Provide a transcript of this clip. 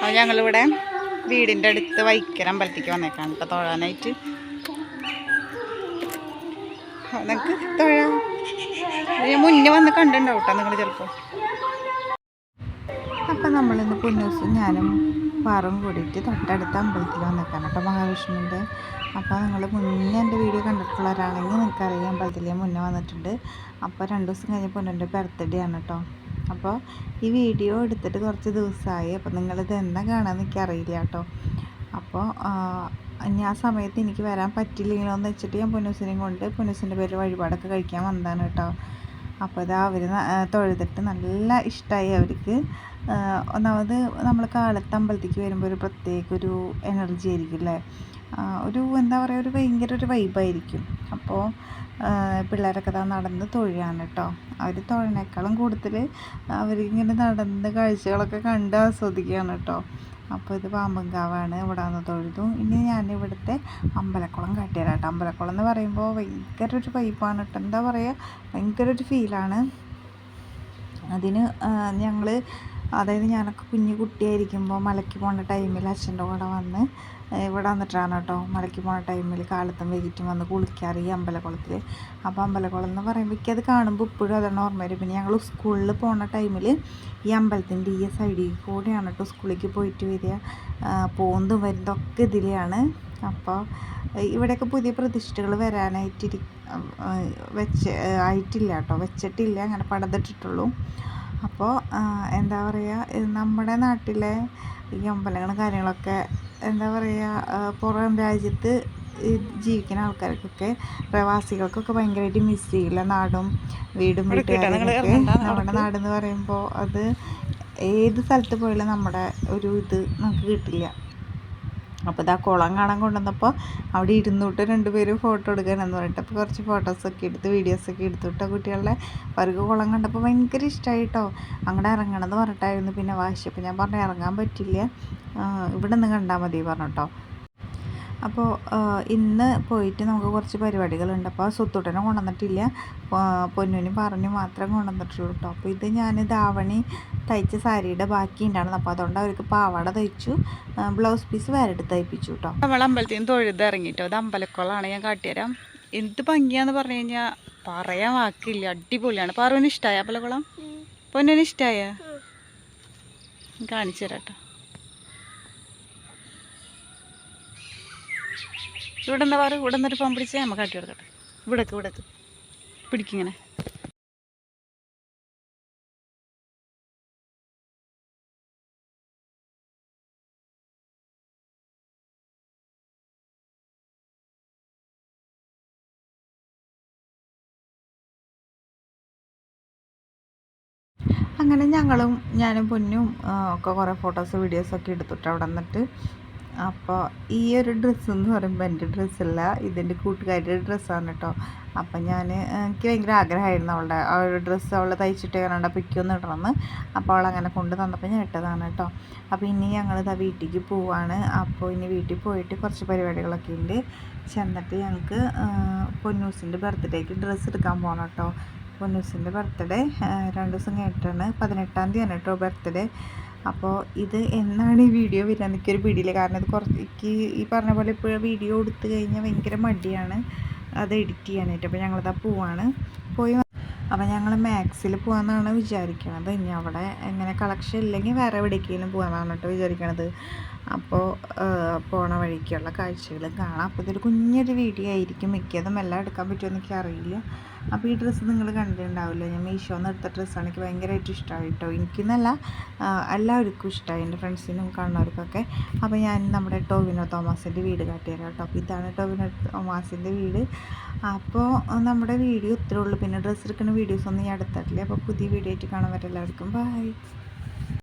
അപ്പോൾ ഞങ്ങളിവിടെ വീടിന്റെ അടുത്ത് വൈക്കര അമ്പലത്തേക്ക് വന്നേക്കാണ്. കേട്ടോ തൊഴാനായിട്ട്. നിങ്ങൾക്ക് തൊഴാം. ഞാൻ മുന്നേ വന്ന് കണ്ടിട്ടുണ്ടാവും കേട്ടോ നിങ്ങൾ ചിലപ്പോൾ അപ്പം നമ്മളിന്ന് പൊന്നൂസും ഞാനും പാറും കൂടിയിട്ട് തൊട്ടടുത്ത അമ്പലത്തിൽ വന്നേക്കാണ് കേട്ടോ മഹാവിഷ്ണുവിന്റെ അപ്പോൾ നിങ്ങൾ മുന്നേ എന്റെ വീഡിയോ കണ്ടിട്ടുള്ളവരാണെങ്കിൽ നിങ്ങൾക്കറിയാം അമ്പലത്തിൽ ഞാൻ മുന്നേ വന്നിട്ടുണ്ട്. അപ്പോൾ രണ്ട് ദിവസം കഴിഞ്ഞ് പൊന്നുന്റെ ബർത്ത്ഡേ ആണ് കേട്ടോ. അപ്പോൾ ഈ വീഡിയോ എടുത്തിട്ട് കുറച്ച് ദിവസമായി. അപ്പോൾ നിങ്ങളിത് എന്നാ കാണാമെന്ന് എനിക്കറിയില്ല കേട്ടോ. അപ്പോൾ ഞാൻ ആ സമയത്ത് എനിക്ക് വരാൻ പറ്റില്ലെങ്കിലോ എന്ന് വെച്ചിട്ട് ഞാൻ പൊന്നൂസിനെയും കൊണ്ട് പൊന്നൂസിന്റെ പേര് വഴിപാടൊക്കെ കഴിക്കാൻ വന്നതാണ് കേട്ടോ. അപ്പോൾ ഇതാ അവർ തൊഴുതിട്ട് നല്ല ഇഷ്ടമായി അവർക്ക്. ഒന്നാമത് നമ്മൾ കാലത്ത് അമ്പലത്തേക്ക് വരുമ്പോൾ ഒരു പ്രത്യേക ഒരു എനർജി ആയിരിക്കും അല്ലേ ഒരു എന്താ പറയുക ഒരു ഭയങ്കര ഒരു വൈബായിരിക്കും അപ്പോൾ പിള്ളേരൊക്കെ താ നടന്ന് തൊഴുകയാണ് കേട്ടോ അവർ തൊഴണേക്കാളും കൂടുതൽ അവരിങ്ങനെ നടന്ന് കാഴ്ചകളൊക്കെ കണ്ട് ആസ്വദിക്കുകയാണ് കേട്ടോ അപ്പോൾ ഇത് പാമ്പങ്കാവാണ് ഇവിടെ നിന്ന് തൊഴുതു. ഇനി ഞാൻ ഇവിടുത്തെ അമ്പലക്കുളം കാട്ടിയതാണ് കേട്ടോ അമ്പലക്കുളം എന്ന് പറയുമ്പോൾ ഭയങ്കര ഒരു വൈബാണ് കേട്ടോ എന്താ പറയുക ഭയങ്കര ഒരു ഫീലാണ് അതിന് ഞങ്ങൾ അതായത് ഞാനൊക്കെ കുഞ്ഞു കുട്ടിയായിരിക്കുമ്പോൾ മലയ്ക്ക് പോണ ടൈമിൽ അച്ഛന്റെ കൂടെ വന്ന് ഇവിടെ വന്നിട്ടാണ് കേട്ടോ മലയ്ക്ക് പോണ ടൈമിൽ കാലത്തും വൈകിട്ടും വന്ന് കുളിക്കാറ് ഈ അമ്പലക്കുളത്തിൽ അപ്പോൾ അമ്പലക്കുളം എന്ന് പറയുമ്പോൾ അത് കാണുമ്പോൾ ഇപ്പോഴും അതാണ് ഓർമ്മ വരും പിന്നെ ഞങ്ങൾ സ്കൂളിൽ പോണ ടൈമിൽ ഈ അമ്പലത്തിന്റെ ഈ സൈഡിൽ കൂടെയാണ് കേട്ടോ സ്കൂളിലേക്ക് പോയിട്ട് വരിക. പോകുന്നതും വരുന്നതൊക്കെ ഇതിലെയാണ്. അപ്പോൾ ഇവിടെയൊക്കെ പുതിയ പ്രതിഷ്ഠകൾ വരാനായിട്ടിരി വെച്ച് ആയിട്ടില്ല കേട്ടോ. വെച്ചിട്ടില്ല അങ്ങനെ പണിതിട്ടിട്ടുള്ളൂ. അപ്പോൾ എന്താ പറയുക നമ്മുടെ നാട്ടിലെ ഈ അമ്പലങ്ങളും കാര്യങ്ങളൊക്കെ എന്താ പറയുക പുറം രാജ്യത്ത് ജീവിക്കുന്ന ആൾക്കാർക്കൊക്കെ പ്രവാസികൾക്കൊക്കെ ഭയങ്കരമായിട്ട് മിസ് ചെയ്യില്ല. നാടും വീടും വീട്ടുകാരൊക്കെ നമ്മുടെ എന്ന് പറയുമ്പോൾ അത് ഏത് സ്ഥലത്ത് പോയാലും നമ്മുടെ ഒരു ഇത് നമുക്ക് കിട്ടില്ല. അപ്പോൾ ഇതാ കുളം കാണാൻ കൊണ്ടുവന്നപ്പോൾ അവിടെ ഇരുന്നൂട്ട് രണ്ടുപേരും ഫോട്ടോ എടുക്കാനെന്ന് പറഞ്ഞിട്ട്. അപ്പോൾ കുറച്ച് ഫോട്ടോസൊക്കെ എടുത്ത് വീഡിയോസൊക്കെ എടുത്തിട്ട് കുട്ടികളുടെ അവർക്ക് കുളം കണ്ടപ്പോൾ ഭയങ്കര ഇഷ്ടമായി കേട്ടോ അങ്ങോട്ട് ഇറങ്ങണം എന്ന് പറഞ്ഞിട്ടായിരുന്നു. പിന്നെ വാശി. അപ്പോൾ ഞാൻ പറഞ്ഞു ഇറങ്ങാൻ പറ്റില്ല. ഇവിടെ നിന്ന് കണ്ടാൽ മതി പറഞ്ഞു അപ്പോൾ ഇന്ന് പോയിട്ട് നമുക്ക് കുറച്ച് പരിപാടികളുണ്ട്. അപ്പോൾ സുത്തുട്ടനെ കൊണ്ടുവന്നിട്ടില്ല. പൊന്നുവിനും പറഞ്ഞു മാത്രം കൊണ്ടുവന്നിട്ടുള്ളൂ കേട്ടോ. അപ്പോൾ ഇത് ഞാൻ ധാവണി തയ്ച്ച സാരിയുടെ ബാക്കി ഉണ്ടായിരുന്നു. അപ്പോൾ അതുകൊണ്ട് അവർക്ക് പാവാട തയ്ച്ചു ബ്ലൗസ് പീസ് വേറെ എടുത്ത് തയ്പ്പിച്ചു കേട്ടോ. നമ്മൾ അമ്പലത്തിൽ നിന്ന് തൊഴുത് ഇറങ്ങിയിട്ടോ അത് അമ്പലക്കുളമാണ് ഞാൻ കാട്ടിത്തരാം. എന്ത് ഭംഗിയാന്ന് പറഞ്ഞു കഴിഞ്ഞാൽ പറയാൻ വാക്കില്ല. അടിപൊളിയാണ്. പാറുവിന് ഇഷ്ടമായ അമ്പലക്കുളം? പൊന്നുവിന് ഇഷ്ടമായ കാണിച്ചു തരാം കേട്ടോ. ഇവിടെ എന്താ പറയുക ഇവിടെ നിന്നൊരു പമ്പ് പിടിച്ചാൽ നമുക്ക് കാട്ടി കൊടുക്കട്ടെ. ഇവിടേക്ക് ഇവിടേക്ക്. പിടിക്കിങ്ങനെ അങ്ങനെ ഞങ്ങളും ഞാനും പൊന്നും ഒക്കെ കുറേ ഫോട്ടോസ് വീഡിയോസൊക്കെ എടുത്തിട്ട് അവിടെ നിന്നിട്ട് അപ്പോൾ ഈ ഒരു ഡ്രസ്സ് എന്ന് പറയുമ്പോൾ എന്റെ ഡ്രസ്സല്ല ഇതെന്റെ കൂട്ടുകാരിയുടെ ഡ്രസ്സാണ് കേട്ടോ അപ്പം ഞാൻ എനിക്ക് ഭയങ്കര ആഗ്രഹമായിരുന്നു അവളുടെ ആ ഒരു ഡ്രസ്സ് അവൾ തയ്ച്ചിട്ട് കാണണ്ട പിക്കൊന്ന് ഇടണമെന്ന് അപ്പോൾ അവൾ അങ്ങനെ കൊണ്ട് തന്നപ്പോൾ ഞാൻ ഇട്ടതാണ് കേട്ടോ അപ്പോൾ ഇനി ഞങ്ങൾ ഇതാ വീട്ടിലേക്ക് പോവാണ്. അപ്പോൾ ഇനി വീട്ടിൽ പോയിട്ട് കുറച്ച് പരിപാടികളൊക്കെ ഉണ്ട് ചെന്നിട്ട് ഞങ്ങൾക്ക് പൊന്നൂസിന്റെ ബർത്ത്ഡേക്ക് ഡ്രസ്സ് എടുക്കാൻ പോകണം കേട്ടോ പൊന്നൂസിന്റെ ബർത്ത്ഡേ രണ്ട് ദിവസം കഴിഞ്ഞിട്ടാണ് പതിനെട്ടാം തീയതിയാണ് കേട്ടോ ബർത്ത്ഡേ. അപ്പോൾ ഇത് എന്നാണ് ഈ വീഡിയോ വരിക എനിക്കൊരു പിടിയില്ല. കാരണം ഇത് കുറച്ച് ഈ പറഞ്ഞ പോലെ ഇപ്പോൾ വീഡിയോ എടുത്തു കഴിഞ്ഞാൽ ഭയങ്കര മടിയാണ്. അത് എഡിറ്റ് ചെയ്യാനായിട്ട്. അപ്പോൾ ഞങ്ങളിതാ പോവാണ്. പോയി അപ്പോൾ ഞങ്ങൾ മാക്സിൽ പോകാമെന്നാണ് വിചാരിക്കണത്. ഇനി അവിടെ എങ്ങനെ കളക്ഷൻ ഇല്ലെങ്കിൽ വേറെ എവിടേക്കെങ്കിലും പോകാമെന്നാണ് കേട്ടോ വിചാരിക്കണത്. അപ്പോൾ പോണ വഴിക്കുള്ള കാഴ്ചകളും കാണാം. അപ്പോൾ ഇതൊരു കുഞ്ഞൊരു വീഡിയോ ആയിരിക്കും. മിക്കതും എല്ലാം എടുക്കാൻ പറ്റുമോ എനിക്ക് അറിയില്ല. അപ്പോൾ ഈ ഡ്രസ്സ് നിങ്ങൾ കണ്ടിട്ടുണ്ടാവില്ല? ഞാൻ മീഷോ എന്ന് എടുത്ത ഡ്രസ്സാണ് എനിക്ക് ഭയങ്കരമായിട്ട് ഇഷ്ടമായി കേട്ടോ. എനിക്കെന്നല്ല എല്ലാവർക്കും ഇഷ്ടമായി എന്റെ ഫ്രണ്ട്സിനും കാണുന്നവർക്കൊക്കെ. അപ്പോൾ ഞാൻ നമ്മുടെ ടോവിനോ തോമസിന്റെ വീട് കാട്ടിത്തരാം കേട്ടോ. അപ്പോൾ ഇതാണ് ടോവിനോ തോമസിന്റെ വീട്. അപ്പോൾ നമ്മുടെ വീഡിയോ ഇത്രേ ഉള്ളൂ. പിന്നെ ഡ്രസ്സ് എടുക്കുന്ന വീഡിയോസ് ഒന്നും ഞാൻ എടുത്തിട്ടില്ല. അപ്പോൾ പുതിയ വീഡിയോ ആയിട്ട് കാണാൻ പറ്റും എല്ലാവർക്കും ബൈ.